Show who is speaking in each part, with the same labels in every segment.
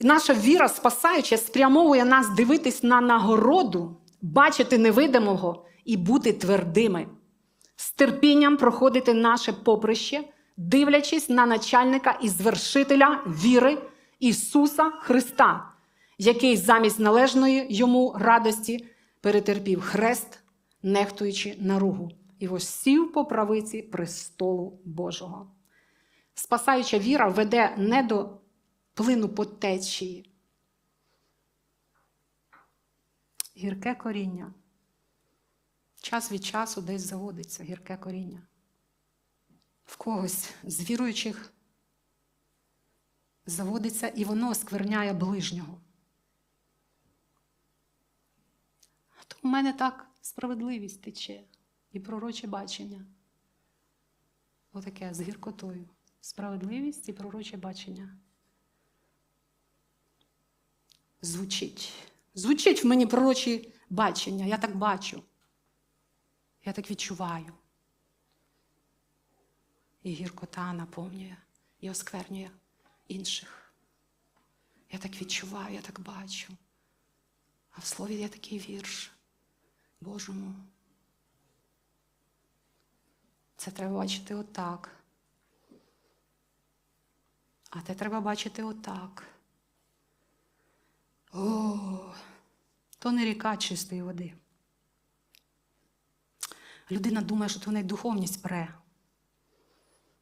Speaker 1: Наша віра спасаюча спрямовує нас дивитись на нагороду, бачити невидимого і бути твердими, з терпінням проходити наше поприще, дивлячись на начальника і звершителя віри Ісуса Христа, який замість належної йому радості перетерпів хрест, нехтуючи наругу, і ось сів по правиці престолу Божого. Спасаюча віра веде не до плину по течії. Гірке коріння. Час від часу десь заводиться гірке коріння. В когось з віруючих заводиться і воно скверняє ближнього. То в мене так справедливість тече і пророче бачення. Отаке з гіркотою. Справедливість і пророче бачення. Звучить. Звучить в мені пророчі бачення. Я так бачу. Я так відчуваю. І гіркота наповнює і осквернює інших. Я так відчуваю, я так бачу. А в слові є такий вірш Божому. Це треба бачити отак. А те треба бачити отак. То не ріка чистої води. Людина думає, що то в неї духовність пре.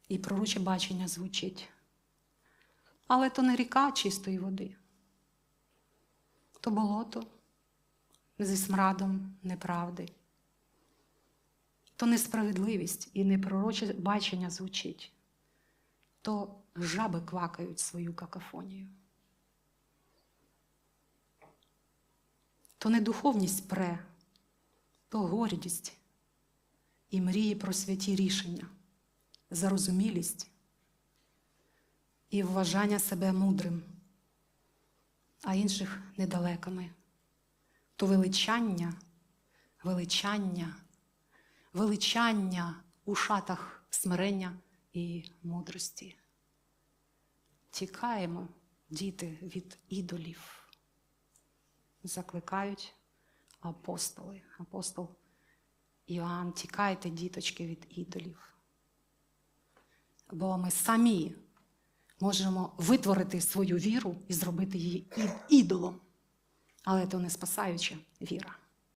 Speaker 1: І пророче бачення звучить. Але то не ріка чистої води. То болото зі смрадом неправди. То несправедливість і непророче бачення звучить. То жаби квакають свою какафонію. То не духовність пре, то гордість і мрії про святі рішення, зарозумілість і вважання себе мудрим, а інших недалекими, то величання, величання, величання у шатах смирення і мудрості. Тікаємо, діти, від ідолів закликають апостоли. Апостол Іоанн, тікайте, діточки, від ідолів. Бо ми самі можемо витворити свою віру і зробити її ідолом. Але то не спасаюча віра.